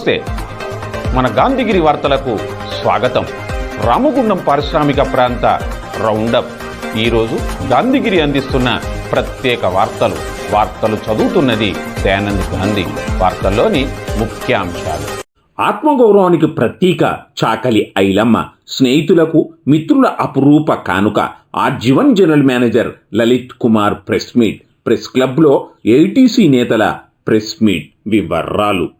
నమస్తే. మన గాంధీగిరి వార్తలకు స్వాగతం. రామగుండం పారిశ్రామిక ప్రాంత రౌండప్. ఈరోజు గాంధీగిరి అందిస్తున్న ప్రత్యేక వార్తలు. వార్తలు చదువుతున్నది దయానంద్ గాంధీ. వార్తల్లోని ముఖ్యాంశాలు. ఆత్మగౌరవానికి ప్రతీక చాకలి ఐలమ్మ. స్నేహితులకు మిత్రుల అపురూప కానుక. RG one general manager Lalit Kumar press meet. Press క్లబ్లో ఏటీసీ నేతల ప్రెస్ మీట్. వివరాలు.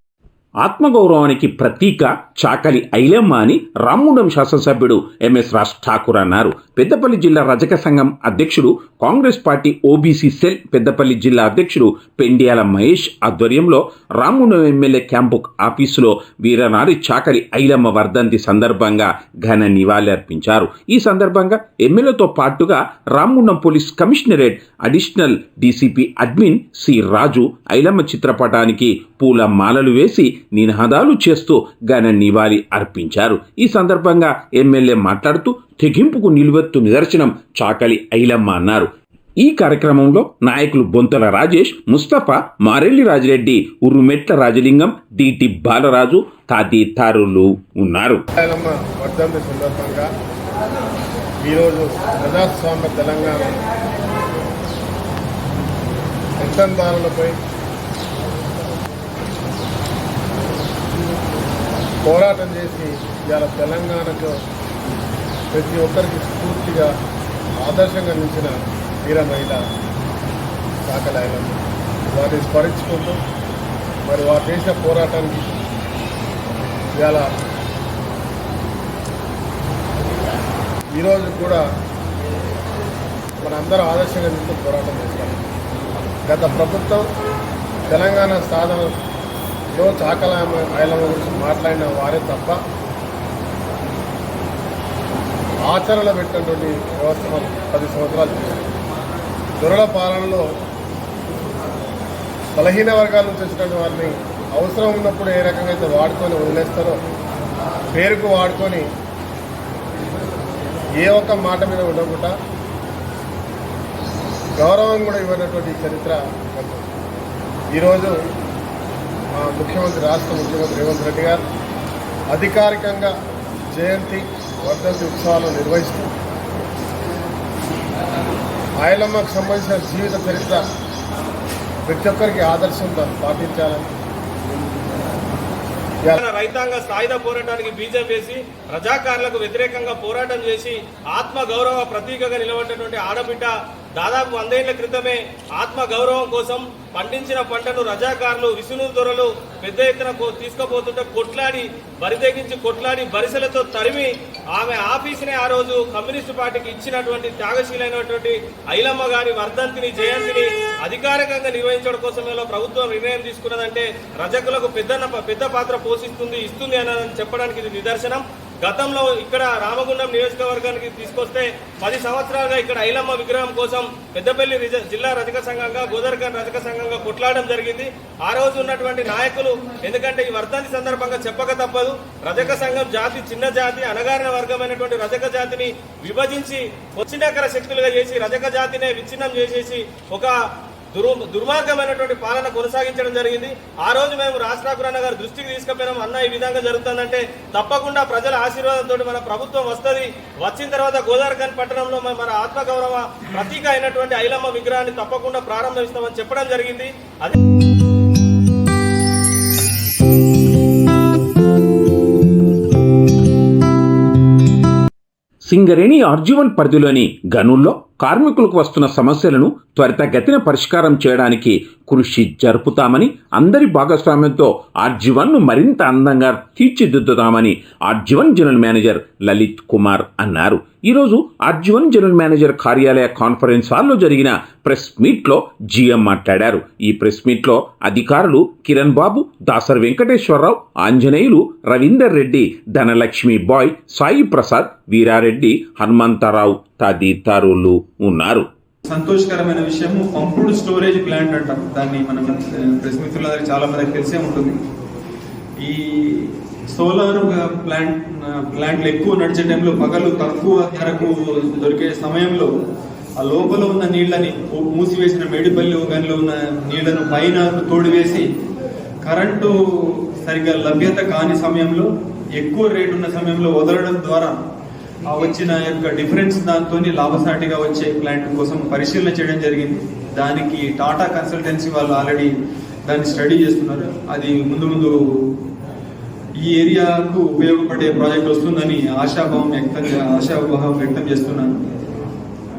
ఆత్మగౌరవానికి ప్రతీక చాకలి ఐలమ్మ అని రామ్ముండం శాసనసభ్యుడు ఎంఎస్ రాజ్ ఠాకూర్ అన్నారు. పెద్దపల్లి జిల్లా రజక సంఘం అధ్యక్షుడు Congress party OBC cell Peddapalli జిల్లా అధ్యక్షుడు పెండియాల మహేష్ ఆధ్వర్యంలో రామ్ముండం ఎమ్మెల్యే క్యాంపు ఆఫీసులో వీరనారి చాకలి ఐలమ్మ వర్ధంతి సందర్భంగా ఘన నివాళులర్పించారు. ఈ సందర్భంగా ఎమ్మెల్యేతో పాటుగా Ramagundam police commissionerate additional DCP admin C Raju Ailamma చిత్రపటానికి పూల మాలలు వేసి నినాదాలు చేస్తూ ఘన నివాళి అర్పించారు. ఈ సందర్భంగా ఎమ్మెల్యే మాట్లాడుతూ తెగింపుకు నిలువెత్తు నిదర్శనం చాకలి ఐలమ్మ అన్నారు. ఈ కార్యక్రమంలో నాయకులు బొంతల రాజేష్ ముస్తఫా మారెల్లి రాజిరెడ్డి ఉరుమెట్ల రాజలింగం డిటి బాలరాజు తదితరులు ఉన్నారు. ఈరోజు ప్రజాస్వామ్య తెలంగాణ పెన్షన్దారులపై పోరాటం చేసి ఇవాళ తెలంగాణకు ప్రతి ఒక్కరికి స్ఫూర్తిగా ఆదర్శంగా నిలిచిన వీర మహిళ సాకలాయనమ్మ వారిని స్మరించుకుంటూ మరి వారి దేశ పోరాటానికి ఇవాళ ఈరోజు కూడా మనందరూ ఆదర్శంగా తీసుకుని పోరాటం చేస్తాం. గత ప్రభుత్వం తెలంగాణ సాధన సాధనలో చాకల ఐలమ్మ గురించి మాట్లాడిన వారే తప్ప ఆచరణ పెట్టినటువంటి వ్యవస్థ మనం పది సంవత్సరాలు దొరల పాలనలో బలహీన వర్గాల నుంచి వచ్చినటువంటి వారిని అవసరం ఉన్నప్పుడు ఏ రకంగా అయితే వాడుకొని వదిలేస్తారో పేరుకు వాడుకొని ఏ ఒక్క మాట మీద ఉండకుండా గౌరవం కూడా ఇవ్వనటువంటి చరిత్ర ఈరోజు ముఖ్యమంత్రి రాష్ట్ర ముఖ్యమంత్రి రేవంత్ రెడ్డి గారు అధికారికంగా జయంతి వర్ధంతి ఉత్సవాలను నిర్వహిస్తూ ఆయలమ్మకు సంబంధించిన జీవిత చరిత్ర ప్రతి ఒక్కరికి ఆదర్శం పాటించాలని రైతాంగ సాయుధ పోరాటానికి బీజం వేసి రజాకారులకు వ్యతిరేకంగా పోరాటం చేసి ఆత్మ గౌరవ ప్రతీకగా నిలబడినటువంటి ఆడబిడ్డ దాదాపు వందేళ్ళ క్రితమే ఆత్మ గౌరవం కోసం పండించిన పంటను రజాకారులు విసును దొరలు పెద్ద ఎత్తున తీసుకుపోతుంటే కొట్లాడి బరితెగించి కొట్లాడి బరిసెలతో తరిమి ఆమె ఆఫీసునే ఆ రోజు కమ్యూనిస్టు పార్టీకి ఇచ్చినటువంటి త్యాగశీలైనటువంటి ఐలమ్మ గారి వర్ధంతిని జయంతిని అధికారికంగా నిర్వహించడం కోసం ప్రభుత్వం నిర్ణయం తీసుకున్నదంటే రజకులకు పెద్ద పెద్ద పాత్ర పోషిస్తుంది ఇస్తుంది అని చెప్పడానికి ఇది నిదర్శనం. గతంలో ఇక్కడ రామగుండం నియోజకవర్గానికి తీసుకొస్తే పది సంవత్సరాలుగా ఇక్కడ ఐలమ్మ విగ్రహం కోసం పెద్దపల్లి రిజ- జిల్లా రజక సంఘంగా గోదర్గన్ రజక సంఘంగా కొట్లాడడం జరిగింది. ఆ రోజు ఉన్నటువంటి నాయకులు ఎందుకంటే ఈ వర్ధంతి సందర్భంగా చెప్పక తప్పదు రజక సంఘం జాతి చిన్న జాతి అనగారిన వర్గమైనటువంటి రజక జాతిని విభజించి వచ్చినకర శక్తులుగా చేసి రజక జాతినే విచ్ఛిన్నం చేసేసి ఒక దుర్ దుర్మార్గమైనటువంటి పాలన కొనసాగించడం జరిగింది. ఆ రోజు మేము రాష్ట్రాకురన్న గారి దృష్టికి తీసుకుపోయినాం. అన్న ఈ విధంగా జరుగుతుందంటే తప్పకుండా ప్రజల ఆశీర్వాదంతో మన ప్రభుత్వం వస్తుంది. వచ్చిన తర్వాత గోదావరిఖాన్ పట్టణంలో మన- మన ఆత్మగౌరవ ప్రతీక అయినటువంటి ఐలమ్మ విగ్రహాన్ని తప్పకుండా ప్రారంభిస్తామని చెప్పడం జరిగింది. అది సింగరేణి ఆర్జీవన్ పరిధిలోని గనుల్లో కార్మికులకు వస్తున్న సమస్యలను త్వరితగతిన పరిష్కారం చేయడానికి కృషి జరుపుతామని అందరి భాగస్వామ్యంతో ఆర్జీవన్ను మరింత అందంగా తీర్చిదిద్దుతామని RG one general manager Lalit Kumar అన్నారు. ఈరోజు ఆర్జీవన్ జనరల్ మేనేజర్ కార్యాలయ కాన్ఫరెన్స్ హాల్లో జరిగిన ప్రెస్ మీట్లో జీఎం మాట్లాడారు. ఈ ప్రెస్ మీట్లో అధికారులు కిరణ్ బాబు దాసర్ వెంకటేశ్వరరావు ఆంజనేయులు రవీందర్ రెడ్డి ధనలక్ష్మి బాయ్ సాయి ప్రసాద్ వీరారెడ్డి హనుమంతరావు తదితరులు ఉన్నారు. సంతోషకరమైన విషయం పంపుడు స్టోరేజ్ ప్లాంట్ అంటాం. దాన్ని మనం ప్రెస్ మిత్రులందరికీ చాలా మందికి తెలిసే ఉంటుంది. ఈ సోలార్ ప్లాంట్ ప్లాంట్లు ఎక్కువ నడిచే టైంలో పగలు తక్కువ ధరకు దొరికే సమయంలో ఆ లోపల ఉన్న నీళ్ళని మూసివేసిన మేడిపల్లి గనిలో ఉన్న నీళ్ళను పైన తోడివేసి కరెంటు సరిగ్గా లభ్యత కాని సమయంలో ఎక్కువ రేటు ఉన్న సమయంలో వదలడం ద్వారా వచ్చిన యొక్క డిఫరెన్స్ దాంతో లాభసాటిగా వచ్చే ప్లాంట్ కోసం పరిశీలన చేయడం జరిగింది. దానికి టాటా కన్సల్టెన్సీ వాళ్ళు ఆల్రెడీ దాన్ని స్టడీ చేస్తున్నారు. అది ముందు ముందు ఈ ఏరియాకు ఉపయోగపడే ప్రాజెక్ట్ వస్తుందని ఆశాభావం వ్యక్తం ఆశాభావం వ్యక్తం చేస్తున్నాను.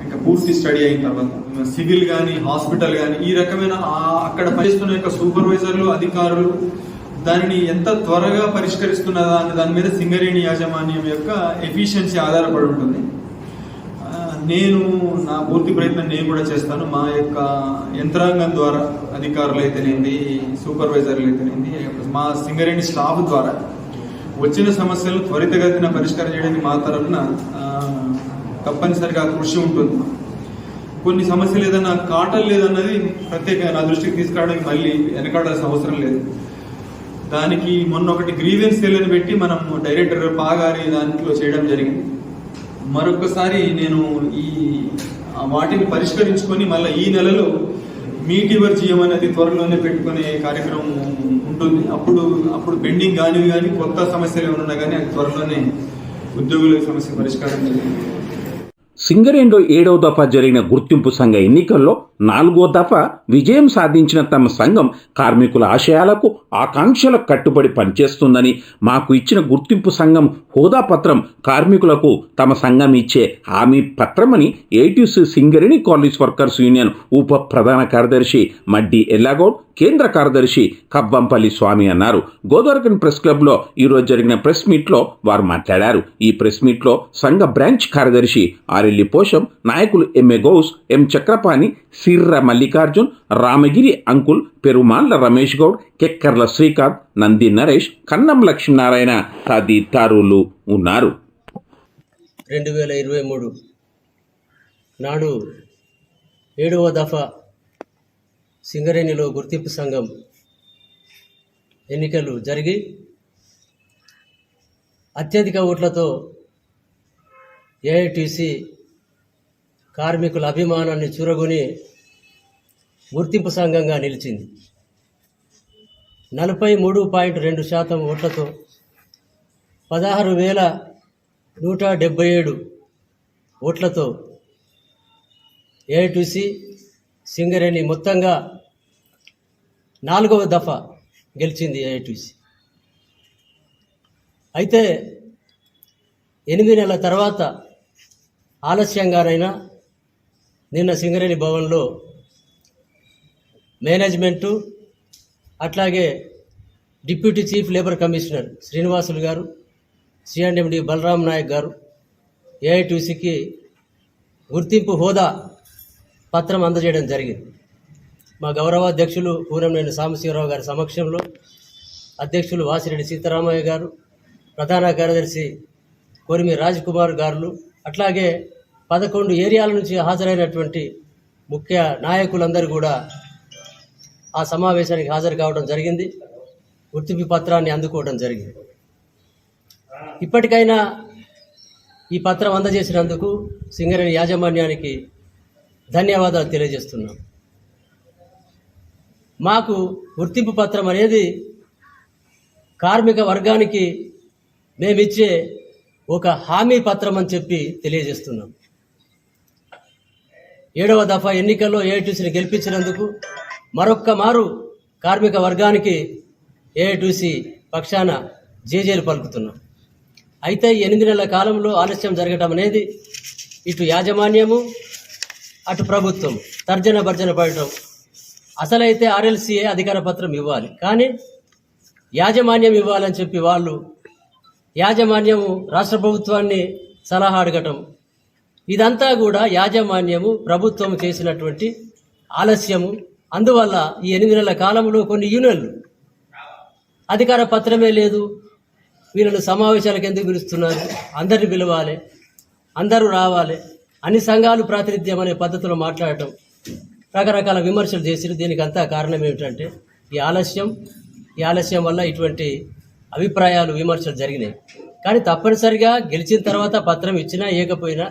ఇంకా పూర్తి స్టడీ అయిన తర్వాత సివిల్ కానీ హాస్పిటల్ కానీ ఈ రకమైన అక్కడ పనిచేస్తున్న యొక్క సూపర్వైజర్లు అధికారులు దానిని ఎంత త్వరగా పరిష్కరిస్తున్నదా అనే దాని మీద సింగరేణి యాజమాన్యం యొక్క ఎఫిషియన్సీ ఆధారపడి ఉంటుంది. నేను నా పూర్తి ప్రయత్నం నేను కూడా చేస్తాను. మా యొక్క యంత్రాంగం ద్వారా అధికారులు అయితేనేంది సూపర్వైజర్లు అయితేనేంది మా సింగరేణి స్టాఫ్ ద్వారా వచ్చిన సమస్యలను త్వరితగతిన పరిష్కారం చేయడానికి మా తరఫున తప్పనిసరిగా కృషి ఉంటుంది. కొన్ని సమస్యలు ఏదైనా కాటలు లేదన్నది ప్రత్యేక నా దృష్టికి తీసుకురావడానికి మళ్ళీ వెనకాడాల్సిన అవసరం లేదు. దానికి మొన్న ఒకటి గ్రీవెన్స్ సెల్ని పెట్టి మనం డైరెక్టర్ పాగారి దాంట్లో చేయడం జరిగింది. మరొకసారి నేను ఈ వాటిని పరిష్కరించుకొని మళ్ళీ ఈ నెలలో మీట్ యువర్ అనేది త్వరలోనే పెట్టుకునే కార్యక్రమం ఉంటుంది. అప్పుడు అప్పుడు పెండింగ్ కానివి కానీ కొత్త సమస్యలు ఏమైనా కానీ అది త్వరలోనే ఉద్యోగుల సమస్య పరిష్కారం జరిగింది. సింగరేణిలో ఏడవ దఫా జరిగిన గుర్తింపు సంఘ ఎన్నికల్లో నాలుగో దఫా విజయం సాధించిన తమ సంఘం కార్మికుల ఆశయాలకు ఆకాంక్షలకు కట్టుబడి పనిచేస్తుందని మాకు ఇచ్చిన గుర్తింపు సంఘం హోదా పత్రం కార్మికులకు తమ సంఘం ఇచ్చే హామీ పత్రమని ATC Singareni college workers union ఉప ప్రధాన కార్యదర్శి మడ్డి ఎల్లాగౌడ్ కేంద్ర కార్యదర్శి కబ్బంపల్లి స్వామి అన్నారు. గోదావరికన్ ప్రెస్ క్లబ్లో ఈరోజు జరిగిన ప్రెస్ మీట్లో వారు మాట్లాడారు. ఈ ప్రెస్ మీట్లో సంఘ బ్రాంచ్ కార్యదర్శి ఆరెల్లి పోషం నాయకులు ఎంఏ గౌస్ ఎం చక్రపాణి సిర్ర మల్లికార్జున్ రామగిరి అంకుల్ పెరుమాళ్ళ రమేష్ గౌడ్ కెక్కర్ల శ్రీకాంత్ నంది నరేష్ కన్నం లక్ష్మీనారాయణ తదితరులు ఉన్నారు. రెండు వేల ఇరవై మూడు నాడు ఏడవ దఫా సింగరేణిలో గుర్తింపు సంఘం ఎన్నికలు జరిగి అత్యధిక ఓట్లతో ఏఐటీసీ కార్మికుల అభిమానాన్ని చూరగొని గుర్తింపు సంఘంగా నిలిచింది. నలభై మూడు పాయింట్ రెండు శాతం ఓట్లతో పదహారు వేల నూట డెబ్బై ఏడు ఓట్లతో ఏఐటీసీ సింగరేణి మొత్తంగా నాలుగవ దఫా గెలిచింది ఏఐటీసీ అయితే ఎనిమిది నెలల తర్వాత ఆలస్యంగానైనా నిన్న సింగరేణి భవన్లో మేనేజ్మెంటు అట్లాగే deputy chief labour commissioner Srinivasulu గారు సిఎండి బలరాం నాయక్ గారు ఏఐటీసీకి గుర్తింపు హోదా పత్రం అందజేయడం జరిగింది. మా గౌరవాధ్యక్షులు పూరంనేని సాంబశివరావు గారి సమక్షంలో అధ్యక్షులు వాసిరెడ్డి సీతారామయ్య గారు ప్రధాన కార్యదర్శి కొరిమి కుమార్ గారులు అట్లాగే పదకొండు ఏరియాల నుంచి హాజరైనటువంటి ముఖ్య నాయకులందరూ కూడా ఆ సమావేశానికి హాజరు కావడం జరిగింది. గుర్తింపు పత్రాన్ని అందుకోవడం జరిగింది. ఇప్పటికైనా ఈ పత్రం అందజేసినందుకు సింగరేణి యాజమాన్యానికి ధన్యవాదాలు తెలియజేస్తున్నాం. మాకు గుర్తింపు పత్రం అనేది కార్మిక వర్గానికి మేమిచ్చే ఒక హామీ పత్రం అని చెప్పి తెలియజేస్తున్నాం. ఏడవ దఫా ఎన్నికల్లో ఏఐటీసీని గెలిపించినందుకు మరొక్క మారు కార్మిక వర్గానికి ఏఐటీసీ పక్షాన జేజేలు పలుకుతున్నాం. అయితే ఎనిమిది నెలల కాలంలో ఆలస్యం జరగటం అనేది ఇటు యాజమాన్యము అటు ప్రభుత్వం తర్జన భర్జన పడటం. అసలైతే ఆర్ఎల్సీఏ అధికార పత్రం ఇవ్వాలి. కానీ యాజమాన్యం ఇవ్వాలని చెప్పి వాళ్ళు యాజమాన్యము రాష్ట్ర ప్రభుత్వాన్ని సలహా అడగటం. ఇదంతా కూడా యాజమాన్యము ప్రభుత్వం చేసినటువంటి ఆలస్యము. అందువల్ల ఈ ఎనిమిది నెలల కాలంలో కొన్ని యూనియన్లు అధికార పత్రమే లేదు. వీళ్ళను సమావేశాలకు ఎందుకు పిలుస్తున్నారు? అందరిని పిలవాలి. అందరూ రావాలి. అన్ని సంఘాలు ప్రాతినిధ్యం అనే పద్ధతిలో మాట్లాడటం రకరకాల విమర్శలు చేసిన దీనికి అంతా కారణం ఏమిటంటే ఈ ఆలస్యం ఈ ఆలస్యం వల్ల ఇటువంటి అభిప్రాయాలు విమర్శలు జరిగినాయి. కానీ తప్పనిసరిగా గెలిచిన తర్వాత పత్రం ఇచ్చినా ఇవ్వకపోయినా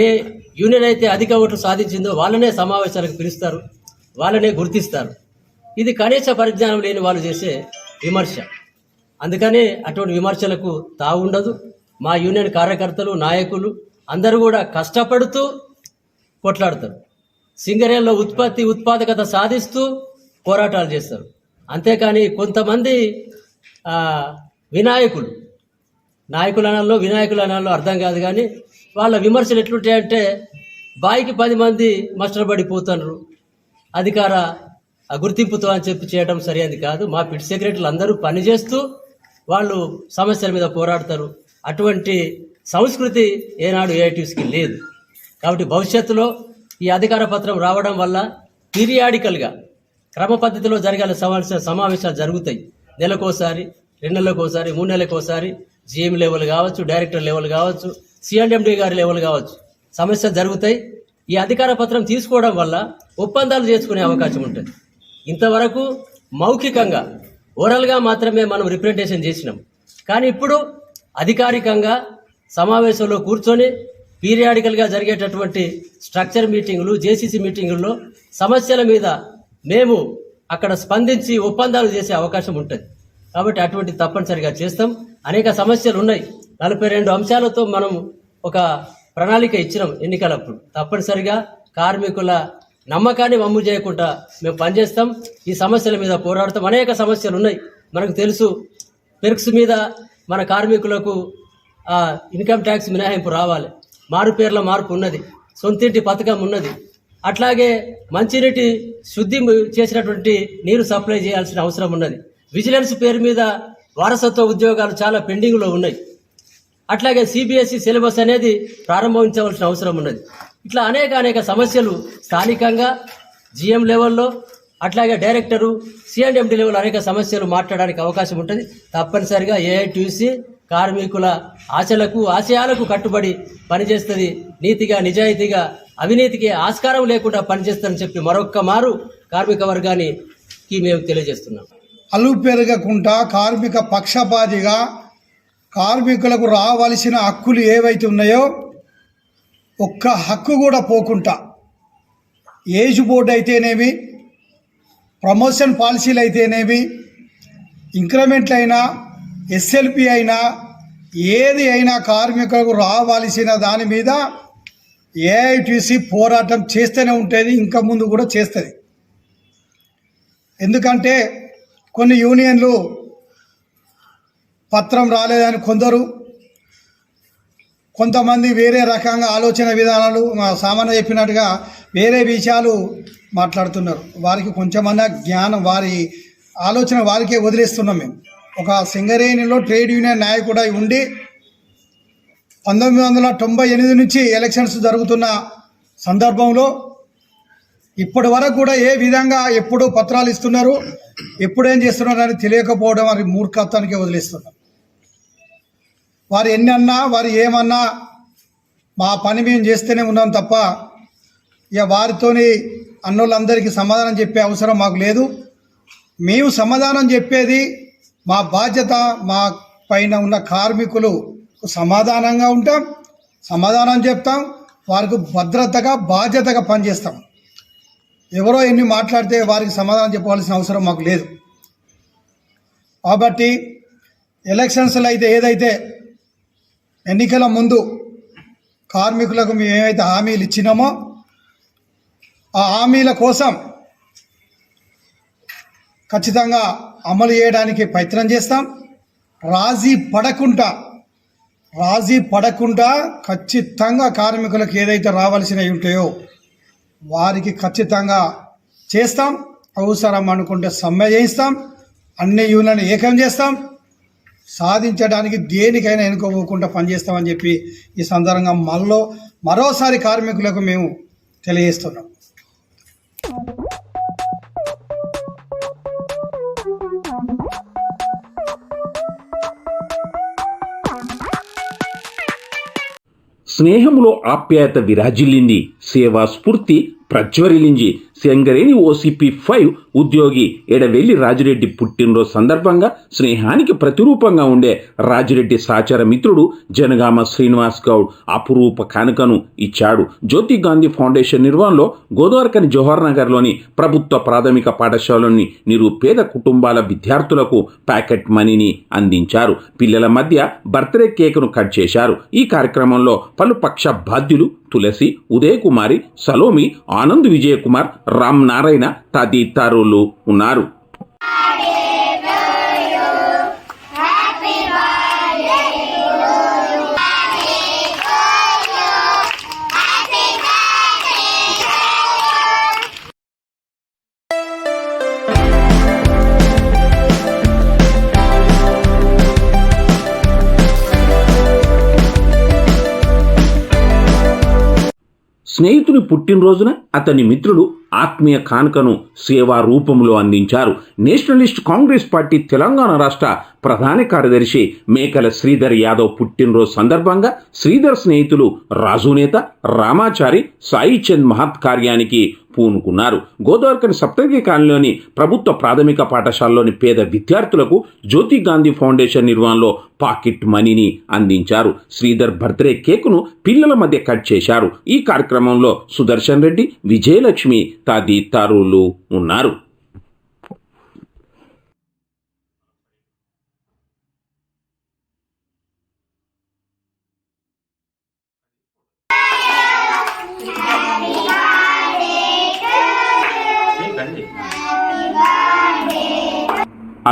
ఏ యూనియన్ అయితే అధిక ఓట్లు సాధించిందో వాళ్ళనే సమావేశాలకు పిలుస్తారు వాళ్ళనే గుర్తిస్తారు. ఇది కనీస పరిజ్ఞానం లేని వాళ్ళు చేసే విమర్శ. అందుకనే అటువంటి విమర్శలకు తావుండదు. మా యూనియన్ కార్యకర్తలు నాయకులు అందరూ కూడా కష్టపడుతూ కొట్లాడతారు. సింగరేణిలో ఉత్పత్తి ఉత్పాదకత సాధిస్తూ పోరాటాలు చేస్తారు. అంతేకాని కొంతమంది వినాయకులు నాయకులు అనాలో వినాయకులు అనాలో అర్థం కాదు కానీ వాళ్ళ విమర్శలు ఎట్లుంటాయంటే బాయికి పది మంది మస్టర్ పడిపోతున్నారు అధికార ఆ గుర్తింపుతో అని చెప్పి చేయడం సరైనది కాదు. మా పిట్ సెక్రటరీలు అందరూ పనిచేస్తూ వాళ్ళు సమస్యల మీద పోరాడతారు. అటువంటి సంస్కృతి ఏనాడు ఏఐటీస్కి లేదు. కాబట్టి భవిష్యత్తులో ఈ అధికార పత్రం రావడం వల్ల పీరియాడికల్గా క్రమ పద్ధతిలో జరగాల సమావేశ సమావేశాలు జరుగుతాయి. నెలకోసారి రెండు నెలలకోసారి మూడు నెలలకోసారి జిఎం లెవెల్ కావచ్చు డైరెక్టర్ లెవెల్ కావచ్చు సిఎండి గారి లెవెల్ కావచ్చు. సమస్య జరుగుతాయి. ఈ అధికార పత్రం తీసుకోవడం వల్ల ఒప్పందాలు చేసుకునే అవకాశం ఉంటుంది. ఇంతవరకు మౌఖికంగా ఓరల్గా మాత్రమే మనం రిప్రజెంటేషన్ చేసినాం. కానీ ఇప్పుడు అధికారికంగా సమావేశంలో కూర్చొని పీరియాడికల్గా జరిగేటటువంటి స్ట్రక్చర్ మీటింగులు జేసీసీ మీటింగుల్లో సమస్యల మీద మేము అక్కడ స్పందించి ఒప్పందాలు చేసే అవకాశం ఉంటుంది. కాబట్టి అటువంటి తప్పనిసరిగా చేస్తాం. అనేక సమస్యలు ఉన్నాయి నలభై రెండు అంశాలతో మనం ఒక ప్రణాళిక ఇచ్చినాం ఎన్నికలప్పుడు. తప్పనిసరిగా కార్మికుల నమ్మకాన్ని వమ్ము చేయకుండా మేము పనిచేస్తాం. ఈ సమస్యల మీద పోరాడతాం. అనేక సమస్యలు ఉన్నాయి మనకు తెలుసు పెర్క్స్ మీద మన కార్మికులకు ఇన్కమ్ ట్యాక్స్ మినహాయింపు రావాలి. మారు పేర్ల మార్పు ఉన్నది. సొంతింటి పథకం ఉన్నది. అట్లాగే మంచినీటి శుద్ధి చేసినటువంటి నీరు సప్లై చేయాల్సిన అవసరం ఉన్నది. విజిలెన్స్ పేరు మీద వారసత్వ ఉద్యోగాలు చాలా పెండింగ్లో ఉన్నాయి. అట్లాగే సిబిఎస్ఈ సిలబస్ అనేది ప్రారంభించవలసిన అవసరం ఉన్నది. ఇట్లా అనేక అనేక సమస్యలు స్థానికంగా జిఎం లెవెల్లో అట్లాగే డైరెక్టరు సిఎండిఎండి లెవెల్ అనేక సమస్యలు మాట్లాడడానికి అవకాశం ఉంటుంది. తప్పనిసరిగా ఏఐటీసీ కార్మికుల ఆశలకు ఆశయాలకు కట్టుబడి పనిచేస్తుంది. నీతిగా నిజాయితీగా అవినీతికి ఆస్కారం లేకుండా పనిచేస్తుందని చెప్పి మరొక్క మారు కార్మిక వర్గానికి మేము తెలియజేస్తున్నాం. అల్లు పెరగకుండా కార్మిక పక్షపాతిగా కార్మికులకు రావలసిన హక్కులు ఏవైతే ఉన్నాయో ఒక్క హక్కు కూడా పోకుండా ఏజ్ బోర్డు అయితేనేమి ప్రమోషన్ పాలసీలు అయితేనేమి ఇంక్రిమెంట్లు అయినా ఎస్ఎల్పి అయినా ఏది అయినా కార్మికులకు రావాల్సిన దాని మీద ఏఐటీసీ పోరాటం చేస్తూనే ఉంటుంది ఇంకా ముందు కూడా చేస్తుంది. ఎందుకంటే కొన్ని యూనియన్లు పత్రం రాలేదని కొందరు కొంతమంది వేరే రకంగా ఆలోచన విధానాలు మా సామాన్య చెప్పినట్టుగా వేరే విషయాలు మాట్లాడుతున్నారు. వారికి కొంచెమన్నా జ్ఞానం వారి ఆలోచన వారికే వదిలేస్తున్నాం మేము. ఒక సింగరేణిలో ట్రేడ్ యూనియన్ నాయకుడై ఉండి పంతొమ్మిది వందల తొంభై ఎనిమిది నుంచి ఎలక్షన్స్ జరుగుతున్న సందర్భంలో ఇప్పటి వరకు కూడా ఏ విధంగా ఎప్పుడు పత్రాలు ఇస్తున్నారు ఎప్పుడేం చేస్తున్నారు అని తెలియకపోవడం వారి మూర్ఖత్వానికి వదిలేస్తున్నారు. వారు ఎన్ని అన్నా వారు ఏమన్నా మా పని మేము చేస్తూనే ఉన్నాం తప్ప ఇక వారితోని అన్నోళ్ళందరికీ సమాధానం చెప్పే అవసరం మాకు లేదు. మేము సమాధానం చెప్పేది మా బాధ్యత మా పైన ఉన్న కార్మికులు సమాధానంగా ఉంటాం సమాధానం చెప్తాం వారికి భద్రతగా బాధ్యతగా పనిచేస్తాం. ఎవరో ఎన్ని మాట్లాడితే వారికి సమాధానం చెప్పవలసిన అవసరం మాకు లేదు. కాబట్టి ఎలక్షన్స్లో అయితే ఏదైతే ఎన్నికల ముందు కార్మికులకు మేము ఏమైతే హామీలు ఇచ్చినామో ఆ హామీల కోసం ఖచ్చితంగా అమలు చేయడానికి ప్రయత్నం చేస్తాం. రాజీ పడకుండా రాజీ పడకుండా ఖచ్చితంగా కార్మికులకు ఏదైతే రావాల్సినవి ఉంటాయో వారికి ఖచ్చితంగా చేస్తాం. అవసరం అనుకుంటే సమ్మె చేయిస్తాం. అన్ని యూనియన్ ఏకం చేస్తాం. సాధించడానికి దేనికైనా ఎన్నుకోకుండా పనిచేస్తామని చెప్పి ఈ సందర్భంగా మళ్ళీ మరోసారి కార్మికులకు మేము తెలియజేస్తున్నాం. స్నేహంలో ఆప్యాయత విరాజిల్లింది. సేవా స్ఫూర్తి ప్రజ్వరిలించి సెంగరేని ఓసిపి ఫైవ్ ఉద్యోగి ఎడవెల్లి రాజిరెడ్డి పుట్టినరోజు సందర్భంగా స్నేహానికి ప్రతిరూపంగా ఉండే రాజిరెడ్డి సహచార మిత్రుడు జనగామ శ్రీనివాస్ గౌడ్ అపురూప కానుకను ఇచ్చాడు. జ్యోతి గాంధీ ఫౌండేషన్ నిర్వహణలో గోదావరికని జవహర్ నగర్లోని ప్రభుత్వ ప్రాథమిక పాఠశాలలోని నిరుపేద కుటుంబాల విద్యార్థులకు ప్యాకెట్ మనీని అందించారు. పిల్లల మధ్య బర్త్డే కేకును కట్ చేశారు. ఈ కార్యక్రమంలో పలు పక్ష బాధ్యులు తులసి ఉదయ్ కుమారి సలోమి ఆనంద్ విజయకుమార్ రామ్ నారాయణ తదితరులు ఉన్నారు. స్నేహితుని పుట్టినరోజున అతని మిత్రుడు ఆత్మీయ కానుకను సేవా రూపంలో అందించారు. నేషనలిస్ట్ కాంగ్రెస్ పార్టీ తెలంగాణ రాష్ట్ర ప్రధాన కార్యదర్శి మేకల శ్రీధర్ యాదవ్ పుట్టినరోజు సందర్భంగా శ్రీధర్ స్నేహితులు రాజునేత రామాచారి సాయి చంద్ మహత్ కార్యానికి పూనుకున్నారు. గోదావరికని సప్తగిరి కాలనీలోని ప్రభుత్వ ప్రాథమిక పాఠశాలలోని పేద విద్యార్థులకు జ్యోతి గాంధీ ఫౌండేషన్ నిర్వహణలో పాకెట్ మనీని అందించారు. శ్రీధర్ బర్త్డే కేకును పిల్లల మధ్య కట్ చేశారు. ఈ కార్యక్రమంలో సుదర్శన్ రెడ్డి విజయలక్ష్మి తదితరులు ఉన్నారు.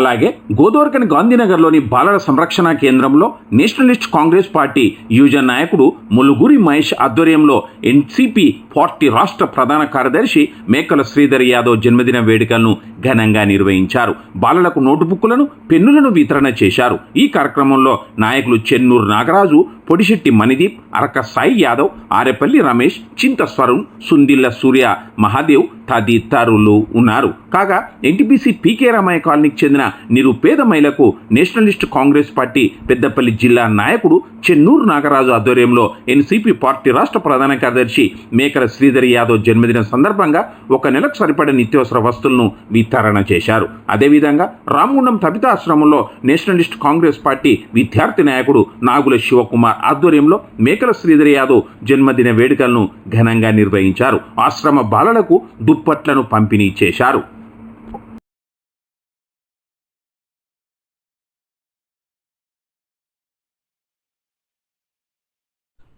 అలాగే గోదోర్కని గాంధీనగర్లోని బాలల సంరక్షణ కేంద్రంలో నేషనలిస్ట్ కాంగ్రెస్ పార్టీ యువజన నాయకుడు ములుగురి మహేష్ ఆధ్వర్యంలో ఎన్సీపీ పార్టీ రాష్ట్ర ప్రధాన కార్యదర్శి మేకల శ్రీధర్ యాదవ్ జన్మదిన వేడుకలను ఘనంగా నిర్వహించారు. బాలలకు నోటుబుక్కులను పెన్నులను వితరణ చేశారు. ఈ కార్యక్రమంలో నాయకులు చెన్నూరు నాగరాజు పొడిశెట్టి మణిదీప్ అరక సాయి యాదవ్ ఆరేపల్లి రమేష్ చింత స్వరుణ్ సుందిల్ల సూర్య మహాదేవ్ తదితరులు ఉన్నారు. కాగా ఎన్టీపీసీ పీకే రామయ్య కాలనీకి చెందిన నిరుపేద మహిళకు నేషనలిస్ట్ కాంగ్రెస్ పార్టీ పెద్దపల్లి జిల్లా నాయకుడు చెన్నూరు నాగరాజు ఆధ్వర్యంలో ఎన్సీపీ పార్టీ రాష్ట్ర ప్రధాన కార్యదర్శి మేకల శ్రీధర్ యాదవ్ జన్మదిన సందర్భంగా ఒక నెలకు సరిపడే నిత్యావసర వస్తువులను వితరణ చేశారు. అదేవిధంగా రామగుండం తబితాశ్రమంలో నేషనలిస్ట్ కాంగ్రెస్ పార్టీ విద్యార్థి నాయకుడు నాగుల శివకుమార్ ఆధ్వర్యంలో మేకల శ్రీధర్ యాదవ్ జన్మదిన వేడుకలను ఘనంగా నిర్వహించారు. ఆశ్రమ బాలలకు దుప్పట్లను పంపిణీ చేశారు.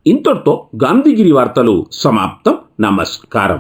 ఇంతటితో గాంధీగిరి వార్తలు సమాప్తం. నమస్కారం.